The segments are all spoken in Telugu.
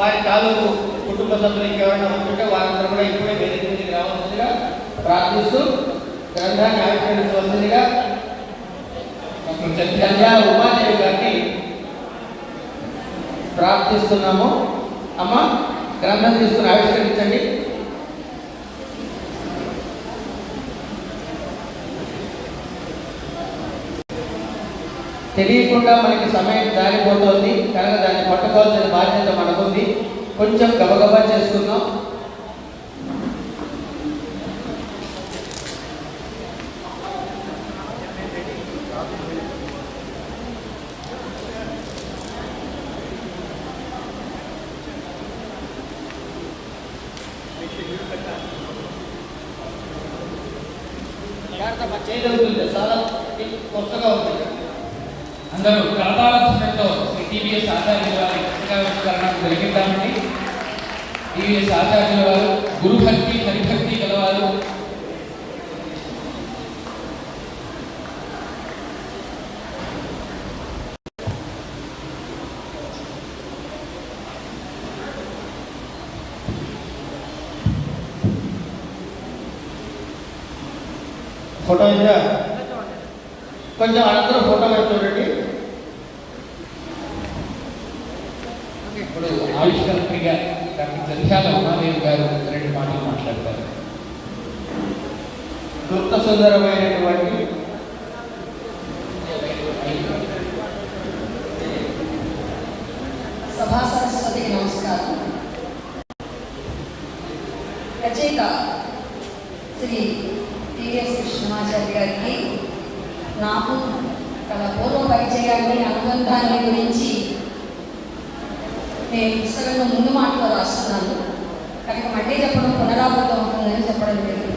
వారి తాలూకు కుటుంబ సభ్యులు ఇంకెవరైనా ఉంటుంటే వారందరూ కూడా ఇప్పుడే వేదిక మీదకి రావాల్సిందిగా ప్రార్థిస్తూ గ్రంథాన్ని ఆవిష్కరించవలసిందిగా జల్యా ఉమాదేవి గారిని ప్రార్థిస్తున్నాము. అమ్మ గ్రంథం తీసుకుని ఆవిష్కరించండి. తెలియకుండా మనకి సమయం జారిపోతుంది కనుక దాన్ని పట్టుకోవాల్సిన బాధ్యత మనకుంది. కొంచెం గబగబా చేసుకుందాం. చేయగలుగుతుంది చాలా కొత్తగా ఉంటుంది అందరూ కరతాళధ్వనితో శ్రీ టీవీఎస్ ఆచార్యుల వారి పుస్తకావిష్కరణ జరిగిద్దామండి టీవీఎస్ ఆచార్యుల వారు గురుభక్తి హరిభక్తి గలవారు. ఫోటో ఇదా కొంచెం అందరూ ఫోటో వైపు చూడండి ఇప్పుడు ఆవిష్కరణగా డాక్టర్ జంధ్యాల ఉమాదేవి గారు రెండు మాటలు మాట్లాడతారు. గుప్త సుందరమైనటువంటి సభా సరస్వతికి నమస్కారం. రచయిత శ్రీ టిఎస్ కృష్ణమాచారి గారికి నాకు తన పూర్వ పరిచయాన్ని అనుబంధాన్ని గురించి నేను పుస్తకంలో ముందు మాటలో రాస్తున్నాను. కనుక మళ్ళీ చెప్పడం పునరావృతం అవుతుందని చెప్పడం లేదు.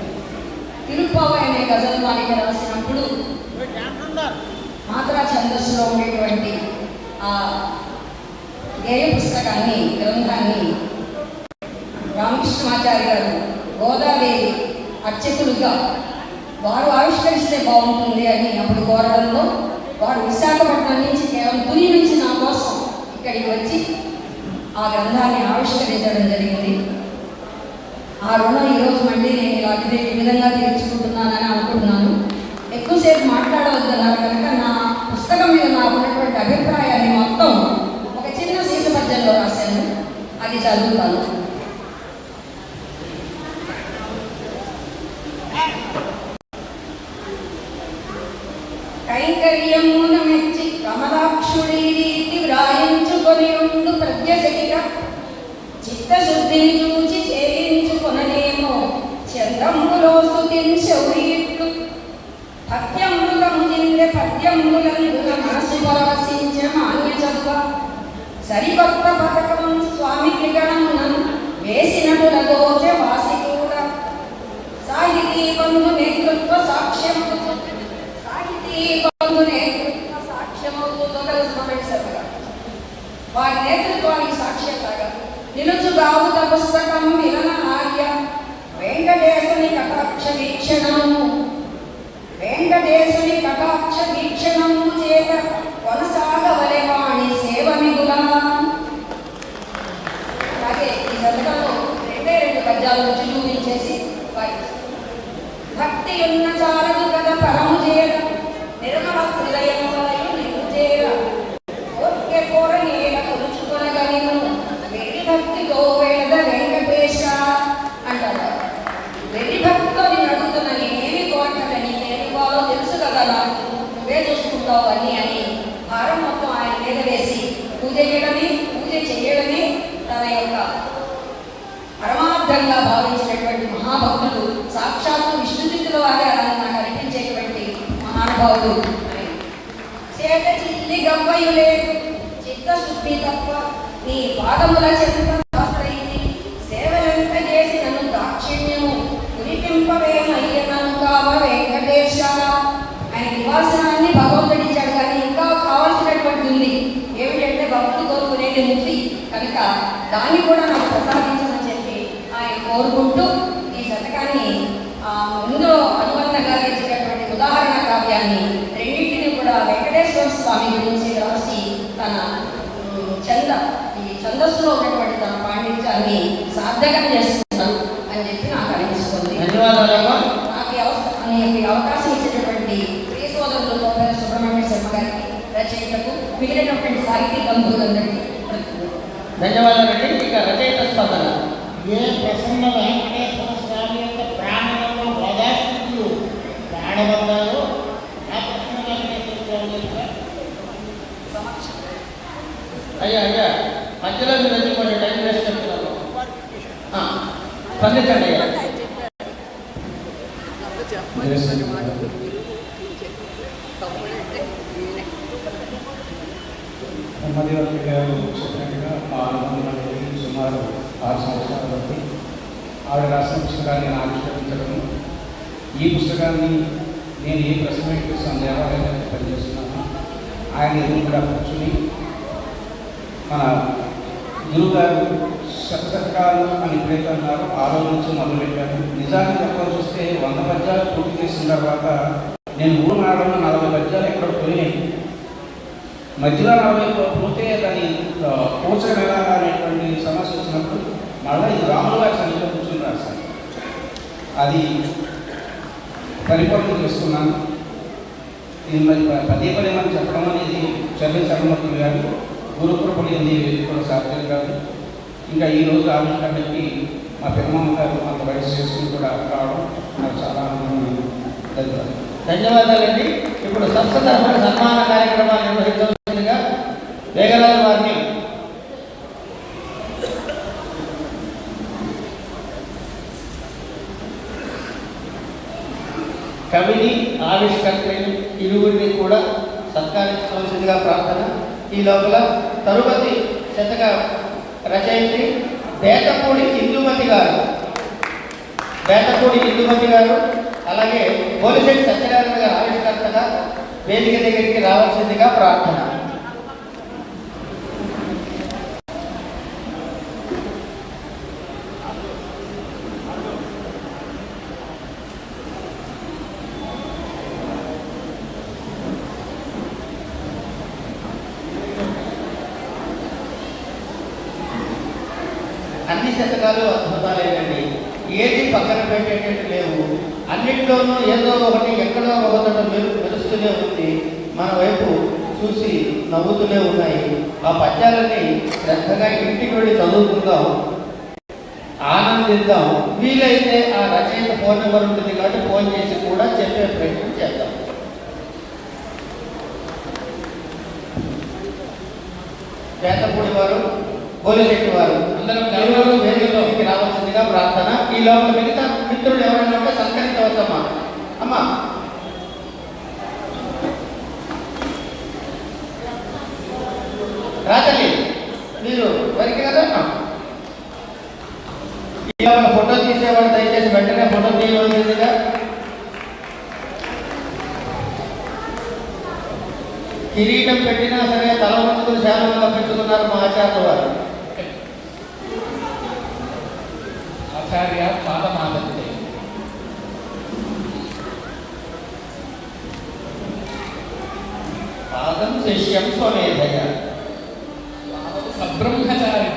తిరుపావ అనే గజల్ మాలిక రాసినప్పుడు మాత్రా ఛందస్సులో ఉండేటువంటి ఆ గేయ పుస్తకాన్ని గ్రంథాన్ని రామకృష్ణమాచారి గారు గోదాదేవి అర్చకులుగా వారు ఆవిష్కరిస్తే బాగుంటుంది అని అప్పుడు కోరడంలో వారు విశాఖపట్నం నుంచి కేవలం తుని నుంచి నా కోసం ఇక్కడికి వచ్చి ఆ గ్రంథాన్ని ఆవిష్కరించడం జరిగింది. ఆ రుణం ఈరోజు మళ్ళీ నేను ఇలా ఈ విధంగా తీర్చుకుంటున్నానని అనుకుంటున్నాను ఎక్కువసేపు మాట్లాడవద్దన్నారు కనుక నా పుస్తకం మీద నాకు ఉన్నటువంటి అభిప్రాయాన్ని మొత్తం ఒక చిన్న సీస పద్యంలో రాశాను. అది చదువుతాను. చిత్తశుద్ధిని చూచి చేయించుకొననేమో చంద్రములో స్థుతించౌరీట్లు భక్త్యములుగము నిండే పద్యములందున మనసు పరవశించ మాన్య సరికొత్త పథకం స్వామికి గణమునను వేసినటుల దోచ వాసి వీక్షణము వెంకటేశుని కటాక్ష వీక్షణము చేత కొనసాగవలేవాణి సేవ మిగులా అలాగే ఈ సందర్భంలో రెండే రెండు పద్యాలు నుంచి చూపించేసి భక్తి ఉన్న చాలదు కదా పరము చేయడం భావించినటువంటి మహాభక్తులు సాక్షాత్తు విష్ణుచిత్తుల వారే అలా నాకు అనిపించేటువంటి మహానుభావుడు అని చేత చిల్లి గవ్వయు లేదు చిత్తశుద్ధి తప్ప నీ పాదముల చెంత ఆశ్రయించి సేవలంత చేసి నన్ను దాక్షిణ్యము కురిపింపవేమయ్య నన్ను కావ వెంకటేశ ఆయన నివాసనాన్ని భగవంతుడు కానీ ఇంకా కావాల్సినటువంటి ఉంది. ఏమిటంటే భక్తులు కోరుకునేది ముక్తి కనుక దాన్ని కూడా నాకు ప్రసాదించమని చెప్పి ఆయన కోరుకుంటూ ఈ శతకాన్ని ఆ, ముందులో అనుబంధంగా ఇచ్చినటువంటి ఉదాహరణ కావ్యాన్ని రెండింటిని కూడా వెంకటేశ్వర స్వామి గురించి రాసి తన చంద ఈ ఛందస్సులో ఉన్నటువంటి తన పాండిత్యాన్ని సార్థకం చేస్తున్నాను అని చెప్పి నాకు అనిపిస్తుంది. నాకు ఈ అవకాశం ఇచ్చినటువంటి ప్రియ సోదరులు తోపల సుబ్రహ్మణ్య శర్మ గారికి రచయితకు మిగిలినటువంటి సాహితీ బంధువులందరికీ. ధన్యవాదాలండి. ఇక రచయిత స్పందన. ఏ ప్రసన్న వెంకటేశ్వర స్వామి యొక్క ప్రాణంలో ప్రదర్శితులు ప్రాణబంధాలు ఆ ప్రసన్న వెంకటేశ్వర స్వామి యొక్క అయ్యా అయ్యా మధ్యలో మీరు వచ్చి కొంచెం టైం వేస్ట్ చెప్తున్నారు ఆ, స్పందించండి అయ్యా. మధ్యవర్తి గారు చెప్పినట్టుగా మా అనుబంధం అనేది సుమారు ఆరు సంవత్సరాల బట్టి ఆవిడ రాసిన పుస్తకాన్ని నేను ఆవిష్కరించడము ఈ పుస్తకాన్ని నేను ఏ ప్రశ్న కోసం దేవాలయానికి పనిచేస్తున్నాను. ఆయన ఎదురు కూడా కూర్చుని మన గురుగారు సత్సత్కాలు అని ఎప్పుడైతే అన్నారో ఆ రోజు నుంచి మొదలుపెట్టాను నిజానికి చెప్పాల్సి వస్తే వంద పద్యాలు పూర్తి చేసిన తర్వాత నేను ఊరు నాడంలో నలభై పద్యాలు ఎక్కడ పోయినాయి. మధ్యలో నలభై పోతే దాన్ని ఆ, ఎలా అనేటువంటి సమస్య వచ్చినప్పుడు మళ్ళీ ఇది రాములు గారి సన్నిధిలో కూర్చొని రాశాను అది పరిపూర్ణం చేసుకున్నాను ఇది మరి పదే పదే మనం చెప్పడం అనేది చర్య చర్మతులు గారు గురుకురపడి ఉంది వేదికలు సాధ్యం కాదు ఇంకా ఈ రోజు ఆవిష్కరణకి మా పెద్దమ్మ గారు అంత వయసు చేసుకుని కూడా రావడం నాకు చాలా ఆనందంగా ధన్యవాదాలండి. ఇప్పుడు సంస్థ సన్మాన కార్యక్రమాలు నిర్వహించవలసిందిగా వేగరాజు వారిని కవిని ఆవిష్కర్తని ఇరువురిని కూడా సత్కరించవలసిందిగా ప్రార్థన. ఈ లోపల తరుపతి శతక రచయిత్రి బేతపూడి ఇందుమతి గారు. బేతపూడి ఇందుమతి గారు అలాగే పోలిశెట్టి సత్యనారాయణ గారు ఆవిష్కర్తగా వేదిక దగ్గరికి రావాల్సిందిగా ప్రార్థన. అన్ని శతకాలు అద్భుతాలేనండి ఏది పక్కన పెట్టేటట్టు లేవు. అన్నింటిలోనూ ఏదో ఒకటి ఎక్కడో ఒకటి మెరు మెరుస్తూనే ఉంది. మన వైపు చూసి నవ్వుతూనే ఉన్నాయి. ఆ పద్యాలని శ్రద్ధగా ఇంటికి వెళ్ళి చదువుకుందాం. ఆనందిద్దాం. వీలైతే ఆ రచయిత ఫోన్ నెంబర్ ఉంటుంది కాబట్టి ఫోన్ చేసి కూడా చెప్పే ప్రయత్నం చేద్దాం. పేదపూడి వారు గోలిశెట్టి వారు అందరం అందరూ వేదికలోకి రావాల్సిందిగా ప్రార్థన. ఈ లోపల మిగతా మిత్రులు ఎవరైనా ఉంటే సంకరించవచ్చమ్మా అమ్మా. రాతల్లి మీరు వరికి కదా ఈ లోపల ఫోటో తీసేవాడు దయచేసి వెంటనే ఫోటో తీయవలసిందిగా. కిరీటం పెట్టినా సరే తల వంచుకుని శాలంగా పెట్టుకున్నారు మా ఆచార్య వారు. ఆచార్య పాదమాదంతే పాదం శిష్యం స్వమేధయ. సబ్రహ్మచారి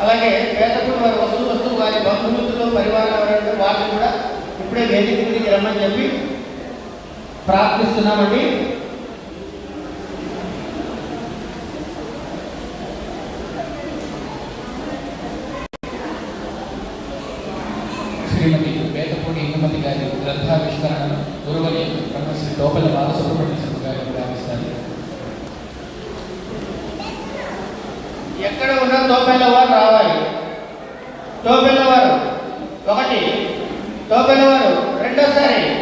అలాగే పేదకుడు వారి వస్తు వస్తు వారి బంధుమిత్రులు పరివారం ఎవరైతే వాళ్ళు కూడా ఇప్పుడే వేదిక మీదకి రమ్మని చెప్పి ప్రార్థిస్తున్నామండి. శ్రీమతి పేదపూడి ఇందుమతి గారి గ్రంథావిష్కరణను గురువని బ్రహ్మశ్రీ లోపల బాలసుబ్రహ్మణ్య శర్మ గారు ప్రారంభిస్తారు ఎక్కడ వారు రావాలి. తోపెల్లవారు ఒకటి. తోపెల్లవారు రెండోసారి.